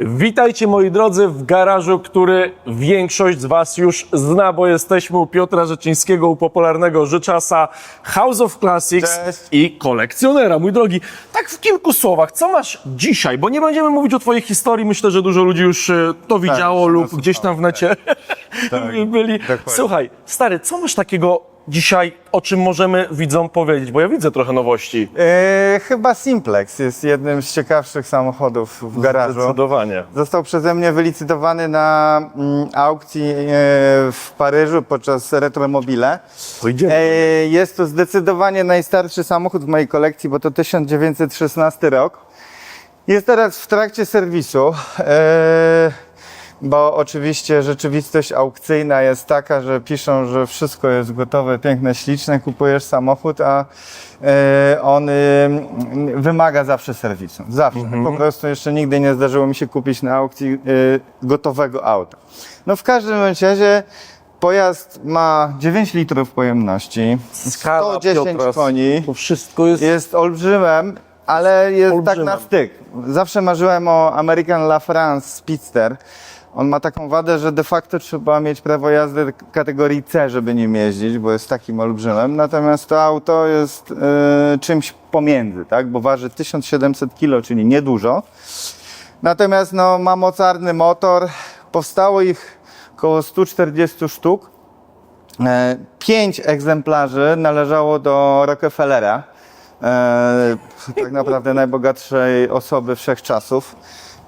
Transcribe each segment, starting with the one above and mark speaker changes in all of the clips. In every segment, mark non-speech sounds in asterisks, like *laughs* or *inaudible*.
Speaker 1: Witajcie moi drodzy w garażu, który większość z Was już zna, bo jesteśmy u Piotra Rzeczyńskiego, u popularnego Życzasa, House of Classics
Speaker 2: Cześć.
Speaker 1: i kolekcjonera. Mój drogi, tak w kilku słowach, co masz dzisiaj? Bo nie będziemy mówić o Twojej historii, myślę, że dużo ludzi już e, to widziało
Speaker 2: się
Speaker 1: lub gdzieś tam w necie *laughs* byli.
Speaker 2: dokładnie.
Speaker 1: Słuchaj, stary, co masz takiego dzisiaj, o czym możemy widzom powiedzieć? Bo ja widzę trochę nowości.
Speaker 2: E, chyba Simplex jest jednym z ciekawszych samochodów w garażu.
Speaker 1: Zdecydowanie.
Speaker 2: Został przeze mnie wylicytowany na mm, aukcji e, w Paryżu podczas Retromobile.
Speaker 1: Pójdziemy.
Speaker 2: E, jest to zdecydowanie najstarszy samochód w mojej kolekcji, bo to 1916 rok. Jest teraz w trakcie serwisu, e, bo oczywiście rzeczywistość aukcyjna jest taka, że piszą, że wszystko jest gotowe, piękne, śliczne, kupujesz samochód, a e, on y, wymaga zawsze serwisu. Zawsze. Po prostu jeszcze nigdy nie zdarzyło mi się kupić na aukcji y, gotowego auta. No w każdym razie pojazd ma 9 litrów pojemności,
Speaker 1: Skala
Speaker 2: 110
Speaker 1: Piotra,
Speaker 2: koni.
Speaker 1: To wszystko jest...
Speaker 2: Jest olbrzymem, ale jest tak
Speaker 1: Olbrzymem.
Speaker 2: na styk. Zawsze marzyłem o American La France Speedster. On ma taką wadę, że de facto trzeba mieć prawo jazdy kategorii C, żeby nim jeździć, bo jest takim olbrzymem. Natomiast to auto jest e, czymś pomiędzy, tak? bo waży 1700 kg, czyli niedużo. Natomiast no, ma mocarny motor. Powstało ich około 140 sztuk. E, Pięć egzemplarzy należało do Rockefellera, e, tak naprawdę najbogatszej osoby wszechczasów.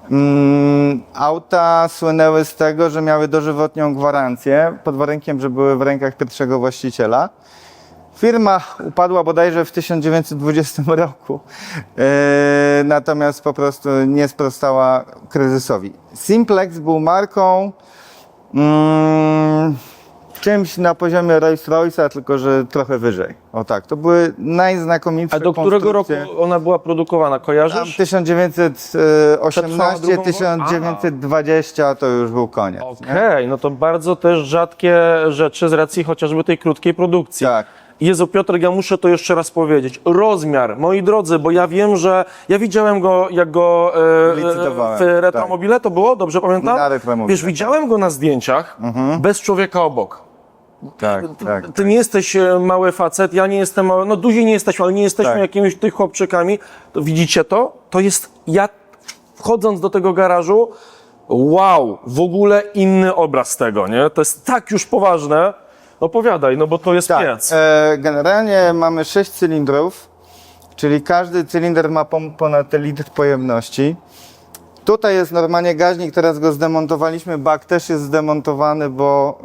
Speaker 2: Mm, Auta słynęły z tego, że miały dożywotnią gwarancję, pod warunkiem, że były w rękach pierwszego właściciela. Firma upadła bodajże w 1920 *laughs* roku, e, natomiast po prostu nie sprostała kryzysowi. Simplex był marką mm, czymś na poziomie Rolls-Royce'a, tylko że trochę wyżej. O tak, to były najznakomitsze
Speaker 1: A do którego roku
Speaker 2: konstrukcje.
Speaker 1: ona była produkowana?
Speaker 2: Tam
Speaker 1: Kojarzysz?
Speaker 2: 1918,
Speaker 1: drugą wojnę?
Speaker 2: 1920 to już był koniec.
Speaker 1: Okej, no to bardzo też rzadkie rzeczy z racji chociażby tej krótkiej produkcji.
Speaker 2: Tak.
Speaker 1: Jezu, Piotrek, ja muszę to jeszcze raz powiedzieć. Rozmiar, moi drodzy, bo ja wiem, że ja widziałem go, jak go e,
Speaker 2: Licytowałem,
Speaker 1: w retromobile, to było, dobrze pamiętam?
Speaker 2: Na retromobile.
Speaker 1: Wiesz, widziałem go na zdjęciach, bez człowieka obok.
Speaker 2: Tak, tak.
Speaker 1: Ty nie jesteś e, mały facet, ja nie jestem mały, no duzi nie jesteśmy, ale nie jesteśmy
Speaker 2: Tak.
Speaker 1: jakimiś tych chłopczykami. To widzicie to? To jest, ja wchodząc do tego garażu, wow, w ogóle inny obraz tego, nie? To jest tak już poważne. Opowiadaj, no bo to jest
Speaker 2: Tak,
Speaker 1: piec.
Speaker 2: e, generalnie mamy 6 cylindrów, czyli każdy cylinder ma ponad litr pojemności. Tutaj jest normalnie gaźnik, teraz go zdemontowaliśmy, bak też jest zdemontowany, bo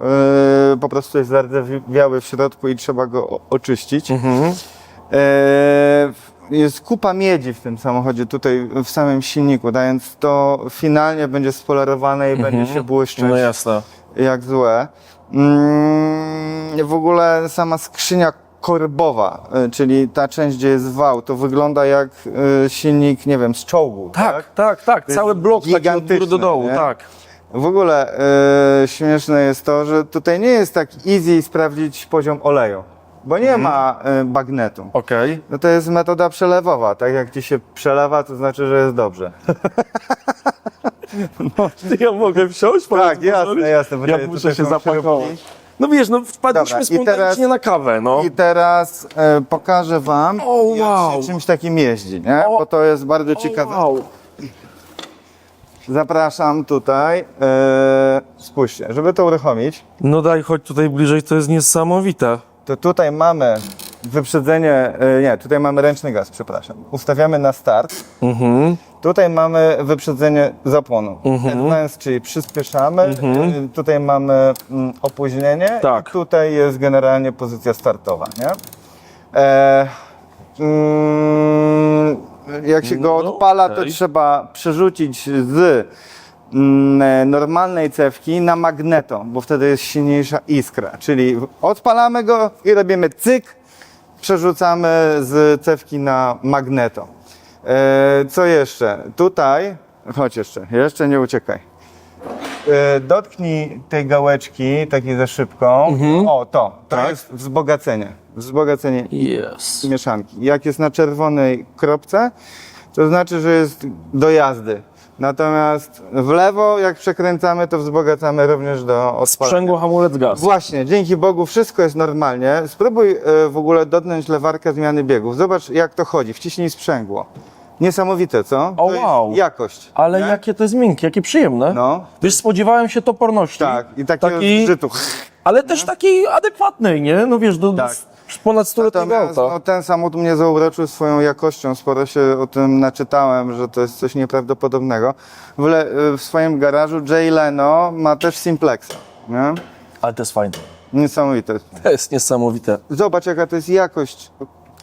Speaker 2: e, po prostu jest zardzewiały w środku i trzeba go oczyścić.
Speaker 1: Mhm.
Speaker 2: E, jest kupa miedzi w tym samochodzie, tutaj w samym silniku, dając to finalnie będzie spolerowane i będzie się błyszczeć
Speaker 1: No jasne.
Speaker 2: jak złe. Mm, w ogóle sama skrzynia korbowa, y, czyli ta część, gdzie jest wał, to wygląda jak y, silnik, nie wiem, z czołgu.
Speaker 1: Tak, tak, tak.
Speaker 2: jest
Speaker 1: Cały blok taki od góry do dołu,
Speaker 2: nie?
Speaker 1: tak.
Speaker 2: W ogóle y, śmieszne jest to, że tutaj nie jest tak easy sprawdzić poziom oleju, bo nie ma y, bagnetu.
Speaker 1: Okej.
Speaker 2: No to jest metoda przelewowa. Tak jak ci się przelewa, to znaczy, że jest dobrze. *laughs*
Speaker 1: Ty ja mogę wsiąść?
Speaker 2: Tak, jasne, jasne,
Speaker 1: Ja muszę się zapakować. No wiesz, no wpadliśmy
Speaker 2: Dobra, i
Speaker 1: spontanicznie
Speaker 2: teraz-
Speaker 1: na kawę, no.
Speaker 2: I teraz e, pokażę Wam,
Speaker 1: O, wow.
Speaker 2: jak się czymś takim jeździ, nie?
Speaker 1: O,
Speaker 2: bo to jest bardzo ciekawe.
Speaker 1: Wow.
Speaker 2: Zapraszam tutaj. E, spójrzcie, żeby to uruchomić,
Speaker 1: No daj, chodź tutaj bliżej, to jest niesamowite.
Speaker 2: to tutaj mamy wyprzedzenie, e, nie, tutaj mamy ręczny gaz, przepraszam. Ustawiamy na start.
Speaker 1: Mhm.
Speaker 2: Tutaj mamy wyprzedzenie zapłonu. Advance, czyli przyspieszamy. E, Tutaj mamy mm, opóźnienie.
Speaker 1: Tak.
Speaker 2: I tutaj jest generalnie pozycja startowa, nie? E, mm, jak się go
Speaker 1: No,
Speaker 2: odpala, to
Speaker 1: okej.
Speaker 2: trzeba przerzucić z mm, normalnej cewki na magneto, bo wtedy jest silniejsza iskra. Czyli odpalamy go i robimy cyk, przerzucamy z cewki na magneto. E, co jeszcze? Tutaj, chodź jeszcze, jeszcze nie uciekaj. E, dotknij tej gałeczki takiej za szybką. O, to, to
Speaker 1: Tak.
Speaker 2: jest wzbogacenie. Wzbogacenie
Speaker 1: Yes.
Speaker 2: mieszanki. Jak jest na czerwonej kropce, to znaczy, że jest do jazdy. Natomiast w lewo, jak przekręcamy, to wzbogacamy również do odpalania.
Speaker 1: Sprzęgło, hamulec, gaz.
Speaker 2: Właśnie, dzięki Bogu wszystko jest normalnie. Spróbuj e, w ogóle dotknąć lewarkę zmiany biegów. Zobacz, jak to chodzi. Wciśnij sprzęgło. Niesamowite, co?
Speaker 1: O,
Speaker 2: to jest
Speaker 1: wow.
Speaker 2: jakość.
Speaker 1: Ale
Speaker 2: nie?
Speaker 1: jakie to jest miękkie, jakie przyjemne.
Speaker 2: No.
Speaker 1: Wiesz, spodziewałem się toporności.
Speaker 2: Tak, i takiego
Speaker 1: Taki-. Ale też takiej adekwatnej, nie? No wiesz, do,
Speaker 2: Tak.
Speaker 1: ponad stuletniego
Speaker 2: Natomiast
Speaker 1: auta.
Speaker 2: no, ten samochód mnie zauroczył swoją jakością. Sporo się o tym naczytałem, że to jest coś nieprawdopodobnego. W, w swoim garażu Jay Leno ma też Simplexa. Nie?
Speaker 1: Ale to jest fajne.
Speaker 2: Niesamowite.
Speaker 1: To jest niesamowite.
Speaker 2: Zobacz, jaka to jest jakość.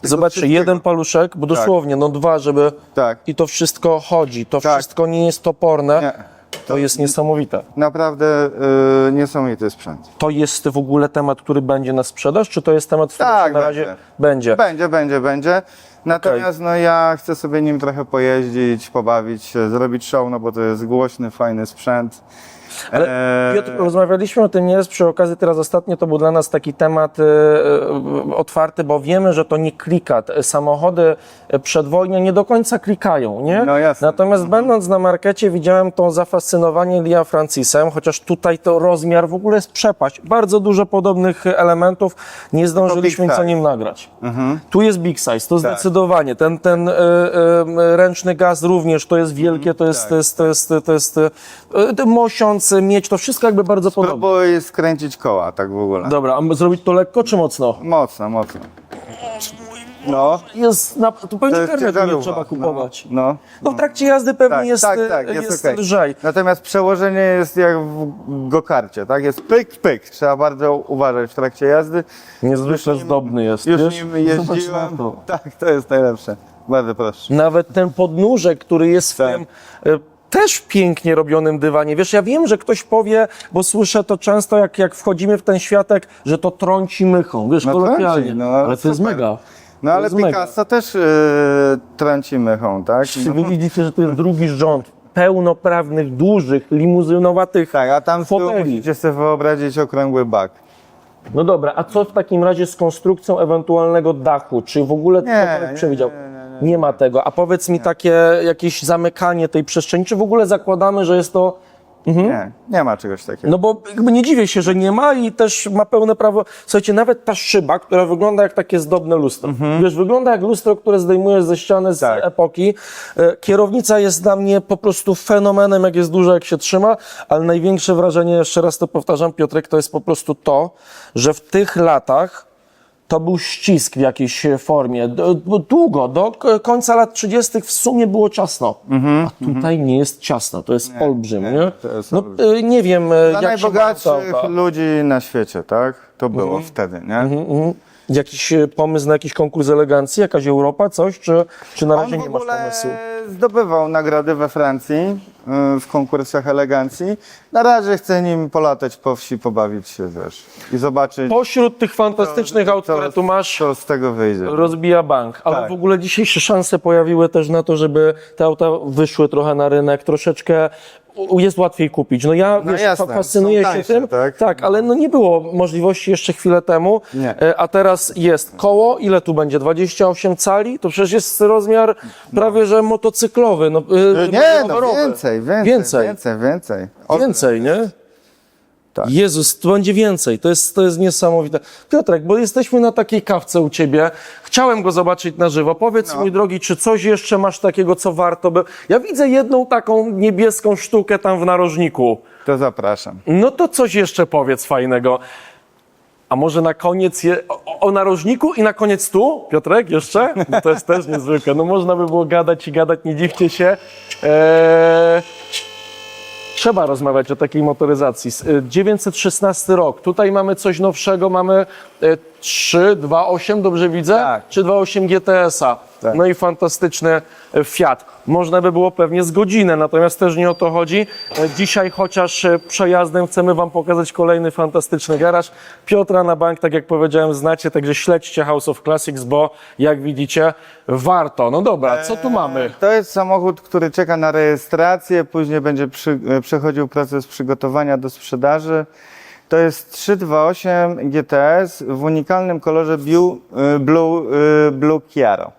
Speaker 1: Zobaczcie,
Speaker 2: wszystkiego.
Speaker 1: jeden paluszek, bo dosłownie, no dwa, żeby...
Speaker 2: Tak.
Speaker 1: I to wszystko chodzi, to
Speaker 2: Tak.
Speaker 1: wszystko nie jest toporne.
Speaker 2: Nie.
Speaker 1: To jest niesamowite.
Speaker 2: Naprawdę y, niesamowity sprzęt.
Speaker 1: To jest w ogóle temat, który będzie na sprzedaż, czy to jest temat, który
Speaker 2: Tak,
Speaker 1: na razie
Speaker 2: będzie.
Speaker 1: będzie?
Speaker 2: Będzie, będzie, będzie. Natomiast no, ja chcę sobie nim trochę pojeździć, pobawić się, zrobić show, no bo to jest głośny, fajny sprzęt.
Speaker 1: Ale
Speaker 2: Eee,
Speaker 1: Piotr, rozmawialiśmy o tym nieraz przy okazji, teraz ostatnio to był dla nas taki temat e, e, otwarty, bo wiemy, że to nie klika. Samochody e, przedwojnie nie do końca klikają, nie?
Speaker 2: No jasne.
Speaker 1: Natomiast będąc na markecie widziałem to zafascynowanie Lia Francisem, chociaż tutaj to rozmiar w ogóle jest przepaść. Bardzo dużo podobnych elementów, nie zdążyliśmy nic o nim nagrać.
Speaker 2: Mhm.
Speaker 1: Tu jest big size, to
Speaker 2: Tak.
Speaker 1: zdecydowanie. Ten, ten e, e, ręczny gaz również, to jest wielkie, to jest,
Speaker 2: tak.
Speaker 1: to jest, to jest, to jest e, e, mosiąc, mieć, to wszystko jakby bardzo podobne.
Speaker 2: Próbuj skręcić koła, tak w ogóle.
Speaker 1: Dobra, a zrobić to lekko czy mocno?
Speaker 2: Mocno, mocno. No,
Speaker 1: Jest, na, tu
Speaker 2: to
Speaker 1: pewnie
Speaker 2: jest
Speaker 1: karnet nie
Speaker 2: ciężarówka.
Speaker 1: trzeba kupować.
Speaker 2: No, no.
Speaker 1: No w trakcie jazdy pewnie
Speaker 2: Tak,
Speaker 1: jest,
Speaker 2: tak,
Speaker 1: e,
Speaker 2: tak,
Speaker 1: jest,
Speaker 2: jest okej.
Speaker 1: lżej.
Speaker 2: Natomiast przełożenie jest jak w gokarcie, tak? Jest pyk, pyk. Trzeba bardzo uważać w trakcie jazdy.
Speaker 1: Niezwykle zdobny jest,
Speaker 2: Już
Speaker 1: wiesz?
Speaker 2: nim *laughs*
Speaker 1: Zobacz
Speaker 2: jeździłem.
Speaker 1: to.
Speaker 2: Tak, to jest najlepsze. Bardzo proszę.
Speaker 1: Nawet ten podnóżek, który jest w
Speaker 2: Tak.
Speaker 1: tym e, też pięknie robionym dywanie. Wiesz, ja wiem, że ktoś powie, bo słyszę to często, jak, jak wchodzimy w ten światek, że to trąci mychą, wiesz,
Speaker 2: No
Speaker 1: kolokwialnie.
Speaker 2: trąci, no,
Speaker 1: ale to jest
Speaker 2: super.
Speaker 1: mega.
Speaker 2: No ale. Picasso też yy, trąci mychą, tak?
Speaker 1: Czy wy widzicie, że to jest drugi rząd pełnoprawnych, dużych, limuzynowatych
Speaker 2: Tak, a tam z tyłu
Speaker 1: foteli.
Speaker 2: musicie sobie wyobrazić okrągły bak.
Speaker 1: No dobra, a co w takim razie z konstrukcją ewentualnego dachu? Czy w ogóle
Speaker 2: Nie,
Speaker 1: ktokolwiek
Speaker 2: nie,
Speaker 1: przewidział?
Speaker 2: Nie
Speaker 1: ma tego. A powiedz mi takie jakieś zamykanie tej przestrzeni, czy w ogóle zakładamy, że jest to.
Speaker 2: Nie, nie ma czegoś takiego.
Speaker 1: No bo jakby nie dziwię się, że nie ma i też ma pełne prawo. Słuchajcie, nawet ta szyba, która wygląda jak takie zdobne lustro. Wiesz, wygląda jak lustro, które zdejmujesz ze ściany z
Speaker 2: Mhm. Tak.
Speaker 1: epoki. E, Kierownica jest dla mnie po prostu fenomenem, jak jest duża, jak się trzyma, ale największe wrażenie, jeszcze raz to powtarzam, Piotrek, to jest po prostu to, że w tych latach to był ścisk w jakiejś formie. Długo, do końca lat 30. w sumie było ciasno. A tutaj nie jest ciasno, to jest olbrzym, nie?
Speaker 2: Mhm, to jest
Speaker 1: no,
Speaker 2: olbrzym.
Speaker 1: y, nie wiem,
Speaker 2: Dla
Speaker 1: jak się
Speaker 2: najbogatszych
Speaker 1: auta.
Speaker 2: ludzi na świecie, tak? To było
Speaker 1: Mhm.
Speaker 2: wtedy, nie?
Speaker 1: Mhm. Jakiś y, pomysł na jakiś konkurs elegancji, jakaś Europa, coś, czy, czy na razie nie masz pomysłu?
Speaker 2: zdobywał nagrody we Francji y, w konkursach elegancji. Na razie chcę nim polatać po wsi, pobawić się, wiesz, i zobaczyć,
Speaker 1: Pośród tych fantastycznych aut, które tu masz,
Speaker 2: co z tego wyjdzie.
Speaker 1: rozbija bank. Ale
Speaker 2: Tak.
Speaker 1: w ogóle dzisiejsze szanse pojawiły też na to, żeby te auta wyszły trochę na rynek, troszeczkę jest łatwiej kupić. No ja
Speaker 2: No
Speaker 1: wiesz,
Speaker 2: jasne,
Speaker 1: fascynuję się
Speaker 2: tańsze,
Speaker 1: tym,
Speaker 2: tak?
Speaker 1: ale no nie było możliwości jeszcze chwilę temu,
Speaker 2: Nie.
Speaker 1: E, a teraz jest koło, ile tu będzie? 28 cali? To przecież jest rozmiar prawie, że motocyklowy. No, y,
Speaker 2: Nie, no
Speaker 1: rowerowy.
Speaker 2: więcej, więcej,
Speaker 1: Więcej.
Speaker 2: więcej, Więcej,
Speaker 1: nie?
Speaker 2: Tak.
Speaker 1: Jezus, to będzie więcej. To jest, to jest niesamowite. Piotrek, bo jesteśmy na takiej kawce u ciebie. Chciałem go zobaczyć na żywo. Powiedz,
Speaker 2: No.
Speaker 1: mój drogi, czy coś jeszcze masz takiego, co warto by... Ja widzę jedną taką niebieską sztukę tam w narożniku.
Speaker 2: To zapraszam.
Speaker 1: No to coś jeszcze powiedz fajnego. A może na koniec je, o, o narożniku i na koniec tu, Piotrek, jeszcze? No to jest też niezwykłe. No można by było gadać i gadać, nie dziwcie się. Eee, trzeba rozmawiać o takiej motoryzacji. S- y, 916 rok. Tutaj mamy coś nowszego, mamy e, 328, dobrze widzę?
Speaker 2: Tak.
Speaker 1: 328 GTS-a.
Speaker 2: Tak.
Speaker 1: No i fantastyczny e, Fiat. Można by było pewnie z godzinę, natomiast też nie o to chodzi. E, Dzisiaj chociaż e, przejazdem chcemy Wam pokazać kolejny fantastyczny garaż. Piotra na bank, tak jak powiedziałem, znacie, także śledźcie House of Classics, bo jak widzicie, warto. No dobra, co tu mamy?
Speaker 2: To jest samochód, który czeka na rejestrację, później będzie przy, przechodził proces przygotowania do sprzedaży. To jest 328 GTS w unikalnym kolorze Blue, e, Blue, e, Blue Chiaro.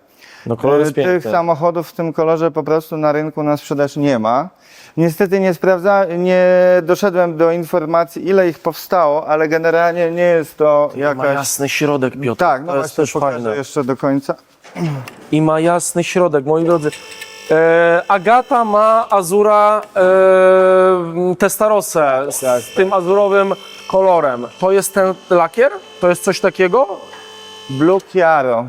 Speaker 1: No kolor jest
Speaker 2: E, Tych
Speaker 1: piękny.
Speaker 2: samochodów w tym kolorze po prostu na rynku na sprzedaż nie ma. Niestety nie sprawdza, nie doszedłem do informacji, ile ich powstało, ale generalnie nie jest to
Speaker 1: Ma
Speaker 2: jakaś...
Speaker 1: jasny środek, Piotr.
Speaker 2: Tak, no
Speaker 1: to jest
Speaker 2: właśnie
Speaker 1: też fajne.
Speaker 2: jeszcze do końca.
Speaker 1: I ma jasny środek, moi drodzy. E, Agata ma Azura e, Testarosę z,
Speaker 2: Tak,
Speaker 1: z tym azurowym kolorem. To jest ten lakier? To jest coś takiego?
Speaker 2: Blue Chiaro.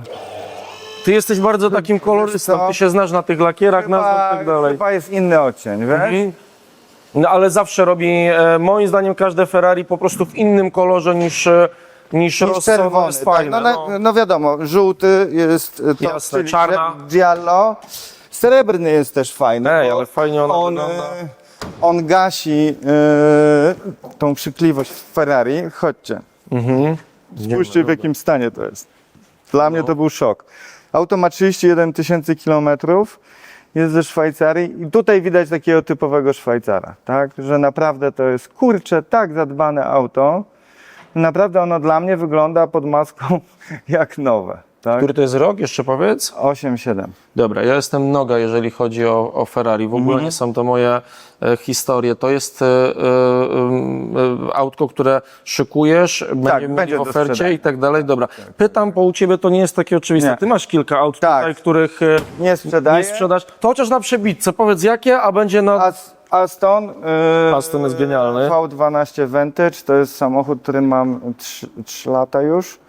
Speaker 1: Ty jesteś bardzo takim kolorystą, ty się znasz na tych lakierach, nazwach i
Speaker 2: Chyba,
Speaker 1: tak dalej.
Speaker 2: chyba jest inny odcień, wiesz?
Speaker 1: Mhm. No ale zawsze robi, e, moim zdaniem każde Ferrari po prostu w innym kolorze niż, e, niż,
Speaker 2: Niż
Speaker 1: Rosso, no,
Speaker 2: czerwony.
Speaker 1: jest
Speaker 2: tak,
Speaker 1: fajne.
Speaker 2: no,
Speaker 1: no.
Speaker 2: no. no wiadomo, żółty jest e, to,
Speaker 1: Jasne,
Speaker 2: czyli
Speaker 1: czarna.
Speaker 2: Giallo. Srebrny jest też fajny.
Speaker 1: Ej, ale fajnie ona
Speaker 2: on,
Speaker 1: wygląda.
Speaker 2: On gasi e, tą krzykliwość w Ferrari. Chodźcie.
Speaker 1: Mhm.
Speaker 2: Spójrzcie w jakim stanie to jest. Dla mnie to był szok. Auto ma 31 tysięcy kilometrów, jest ze Szwajcarii i tutaj widać takiego typowego Szwajcara, tak? Że naprawdę to jest kurcze, tak zadbane auto. Naprawdę ono dla mnie wygląda pod maską *laughs* jak nowe, tak?
Speaker 1: Który to jest rok, jeszcze powiedz?
Speaker 2: 8-7.
Speaker 1: Dobra, ja jestem noga, jeżeli chodzi o, o Ferrari. W ogóle
Speaker 2: Mhm.
Speaker 1: nie są to moje e, historie. To jest e, e, e, autko, które szykujesz, będzie,
Speaker 2: Tak, będzie
Speaker 1: w ofercie
Speaker 2: sprzedania.
Speaker 1: i tak dalej. Dobra, pytam, bo u Ciebie to nie jest takie oczywiste.
Speaker 2: Nie.
Speaker 1: Ty masz kilka aut
Speaker 2: Tak.
Speaker 1: tutaj, których e,
Speaker 2: Nie sprzedaję.
Speaker 1: nie sprzedasz. To chociaż na przebitce, powiedz jakie, a będzie na...
Speaker 2: As- Aston. Yy,
Speaker 1: Aston jest genialny.
Speaker 2: V12 Vantage to jest samochód, który mam 3, 3 lata już.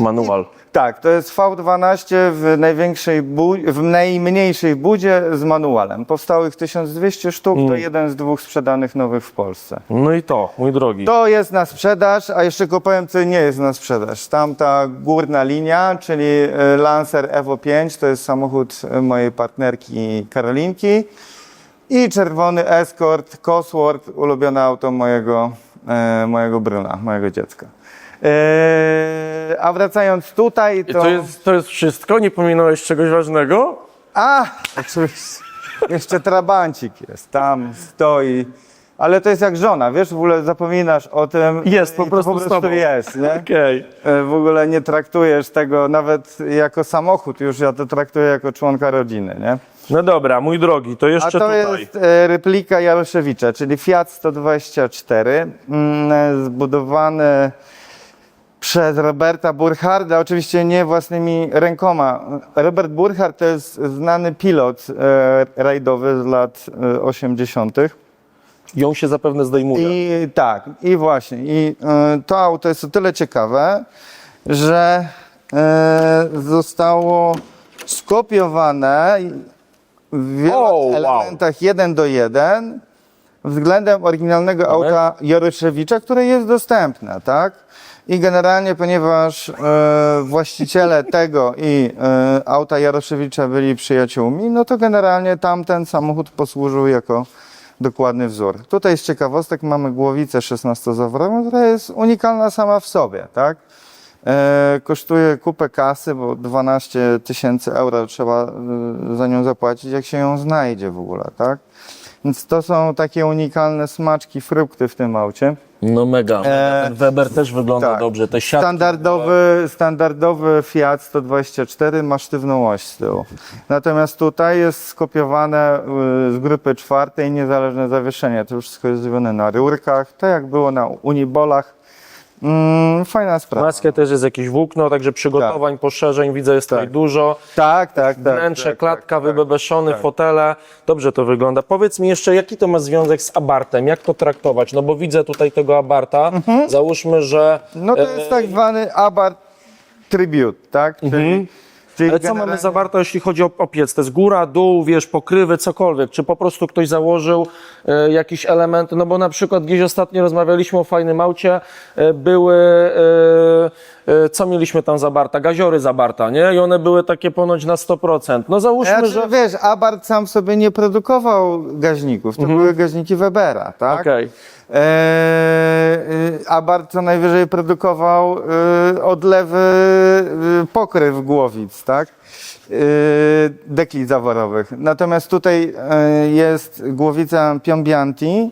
Speaker 1: Manual.
Speaker 2: Tak, to jest V12 w największej bu- w najmniejszej budzie z manualem. Powstałych 1200 sztuk, to
Speaker 1: Mm.
Speaker 2: jeden z dwóch sprzedanych nowych w Polsce.
Speaker 1: No i to, mój drogi.
Speaker 2: To jest na sprzedaż, a jeszcze go powiem, co nie jest na sprzedaż. Tamta górna linia, czyli e, Lancer Evo 5, to jest samochód e, mojej partnerki Karolinki. I czerwony Escort Cosworth, ulubione auto mojego, e, mojego Bruna, mojego dziecka. E, a wracając tutaj, to...
Speaker 1: to jest, to jest wszystko? Nie pominąłeś czegoś ważnego?
Speaker 2: A, oczywiście. Jeszcze trabancik jest, tam stoi. Ale to jest jak żona, wiesz, w ogóle zapominasz o tym.
Speaker 1: Jest, po
Speaker 2: i to
Speaker 1: prostu
Speaker 2: po
Speaker 1: z
Speaker 2: prostu
Speaker 1: tobą.
Speaker 2: jest, nie?
Speaker 1: Okej.
Speaker 2: E, W ogóle nie traktujesz tego nawet jako samochód, już ja to traktuję jako członka rodziny, nie?
Speaker 1: No dobra, mój drogi, to
Speaker 2: A
Speaker 1: jeszcze
Speaker 2: to
Speaker 1: tutaj.
Speaker 2: jest e, replika Jaroszewicza, czyli Fiat 124, mm, zbudowany przez Roberta Burcharda, oczywiście nie własnymi rękoma. Robert Burchard to jest znany pilot e, rajdowy z lat e, 80.
Speaker 1: Ją się zapewne zdejmuje.
Speaker 2: I tak, i właśnie. I e, to auto jest o tyle ciekawe, że e, zostało skopiowane w wielu
Speaker 1: O, wow.
Speaker 2: elementach jeden do jeden względem oryginalnego auta Jaroszewicza, które jest dostępne, tak? I generalnie, ponieważ e, właściciele *laughs* tego i e, auta Jaroszewicza byli przyjaciółmi, no to generalnie tamten samochód posłużył jako dokładny wzór. Tutaj z ciekawostek mamy głowicę 16-zawrową, która jest unikalna sama w sobie, tak? E, kosztuje kupę kasy, bo 12 tysięcy euro trzeba e, za nią zapłacić, jak się ją znajdzie w ogóle, tak? Więc to są takie unikalne smaczki, frukty w tym aucie.
Speaker 1: No mega.
Speaker 2: E,
Speaker 1: Ten Weber też wygląda
Speaker 2: tak.
Speaker 1: dobrze. Te siatki.
Speaker 2: Standardowy, standardowy Fiat 124 ma sztywną oś z tyłu. Natomiast tutaj jest skopiowane y, z grupy czwartej niezależne zawieszenie. To już wszystko jest zrobione na rurkach, tak jak było na Unibolach. Mm, fajna sprawa.
Speaker 1: Maskę też jest jakieś włókno, także przygotowań, poszerzeń widzę jest tutaj
Speaker 2: Tak.
Speaker 1: dużo.
Speaker 2: Tak, tak, tak.
Speaker 1: Wnętrze,
Speaker 2: tak,
Speaker 1: klatka,
Speaker 2: tak, tak.
Speaker 1: wybebeszony,
Speaker 2: tak.
Speaker 1: fotele. Dobrze to wygląda. Powiedz mi jeszcze, jaki to ma związek z Abartem? Jak to traktować? No bo widzę tutaj tego Abarta. Załóżmy, że...
Speaker 2: No to
Speaker 1: e,
Speaker 2: jest tak zwany Abarth Tribute, tak? Czyli, czyli
Speaker 1: Mhm. Ale co mamy
Speaker 2: generalnie-
Speaker 1: zawarte, jeśli chodzi o, o piec? To jest góra, dół, wiesz, pokrywy, cokolwiek. Czy po prostu ktoś założył e, jakiś element? No bo na przykład gdzieś ostatnio rozmawialiśmy o fajnym aucie, e, były, e, e, co mieliśmy tam zabarta? Gaziory zabarta, nie? I one były takie ponoć na 100%. No załóżmy,
Speaker 2: Znaczy,
Speaker 1: że...
Speaker 2: wiesz, Abarth sam sobie nie produkował gaźników, to były gaźniki Webera, tak?
Speaker 1: Mhm. Okej.
Speaker 2: Eee, y, Abarth co najwyżej produkował y, odlewy y, pokryw głowic, tak? Dekli zaworowych. Natomiast tutaj y, jest głowica Piombianti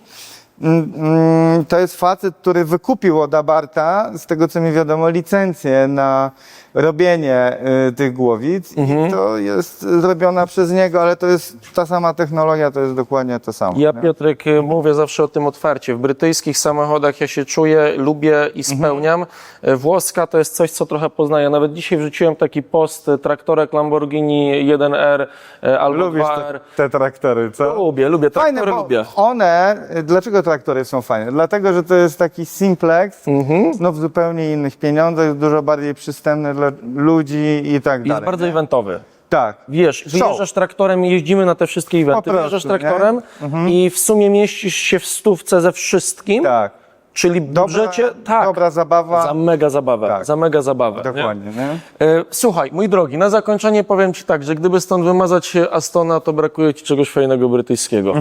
Speaker 2: To jest facet, który wykupił od Abarta, z tego co mi wiadomo, licencję na robienie y, tych głowic
Speaker 1: Mhm.
Speaker 2: i to jest zrobiona przez niego, ale to jest ta sama technologia, to jest dokładnie to samo.
Speaker 1: Ja,
Speaker 2: nie?
Speaker 1: Piotrek, y, mówię zawsze o tym otwarcie. W brytyjskich samochodach ja się czuję, lubię i spełniam. Y, Włoska to jest coś, co trochę poznaję. Nawet dzisiaj wrzuciłem taki post, traktorek Lamborghini 1R y, albo
Speaker 2: Lubisz
Speaker 1: 2R.
Speaker 2: te, te traktory, co?
Speaker 1: Lubię, lubię,
Speaker 2: Fajne,
Speaker 1: traktory
Speaker 2: bo
Speaker 1: lubię.
Speaker 2: one, dlaczego traktory są fajne? Dlatego, że to jest taki simplex,
Speaker 1: Mhm.
Speaker 2: no w zupełnie innych pieniądzach, dużo bardziej przystępny dla ludzi i tak
Speaker 1: Jest
Speaker 2: dalej.
Speaker 1: bardzo
Speaker 2: nie?
Speaker 1: eventowy.
Speaker 2: Tak.
Speaker 1: Wiesz, wyjeżdżasz traktorem i jeździmy na te wszystkie eventy.
Speaker 2: Prostu,
Speaker 1: Wyjeżdżasz traktorem i w sumie mieścisz się w stówce ze wszystkim,
Speaker 2: Tak.
Speaker 1: Czyli w
Speaker 2: Dobra,
Speaker 1: budżecie, tak,
Speaker 2: dobra zabawa.
Speaker 1: za mega zabawę,
Speaker 2: Tak.
Speaker 1: za mega zabawę. nie?
Speaker 2: Dokładnie, nie?
Speaker 1: E, Słuchaj, mój drogi, na zakończenie powiem Ci tak, że gdyby stąd wymazać Astona, to brakuje Ci czegoś fajnego brytyjskiego.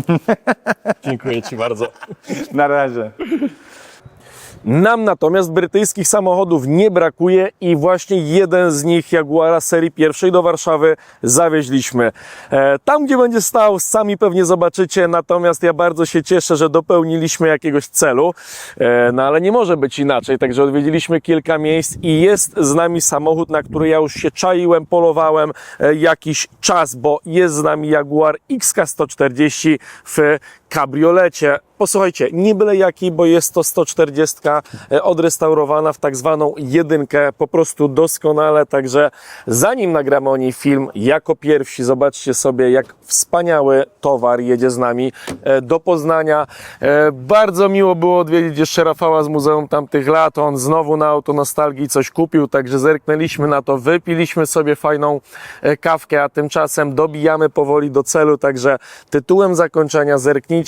Speaker 1: *laughs* Dziękuję Ci bardzo.
Speaker 2: Na razie.
Speaker 1: Nam natomiast brytyjskich samochodów nie brakuje i właśnie jeden z nich, Jaguara serii pierwszej do Warszawy zawieźliśmy. E, Tam, gdzie będzie stał, sami pewnie zobaczycie, natomiast ja bardzo się cieszę, że dopełniliśmy jakiegoś celu, E, no ale nie może być inaczej, także odwiedziliśmy kilka miejsc i jest z nami samochód, na który ja już się czaiłem, polowałem e, jakiś czas, bo jest z nami Jaguar XK140 w kabriolecie. Posłuchajcie, nie byle jaki, bo jest to 140 e, odrestaurowana w tak zwaną jedynkę, po prostu doskonale, także zanim nagramy o niej film, jako pierwsi zobaczcie sobie, jak wspaniały towar jedzie z nami e, do Poznania. E, Bardzo miło było odwiedzić jeszcze Rafała z Muzeum Tamtych Lat, on znowu na Auto Nostalgii coś kupił, także zerknęliśmy na to, wypiliśmy sobie fajną kawkę, a tymczasem dobijamy powoli do celu, także tytułem zakończenia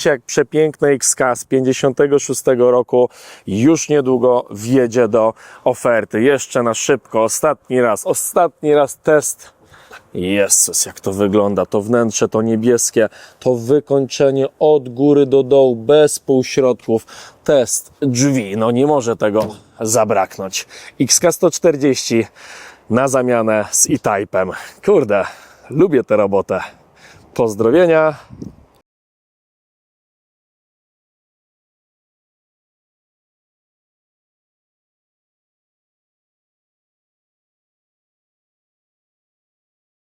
Speaker 1: jak przepiękne XK z 56 roku już niedługo wjedzie do oferty. Jeszcze na szybko, ostatni raz, ostatni raz test. Jezus, jak to wygląda, to wnętrze, to niebieskie, to wykończenie od góry do dołu, bez półśrodków, test drzwi, no nie może tego zabraknąć. XK140 na zamianę z E-Type'em. Kurde, lubię tę robotę. Pozdrowienia,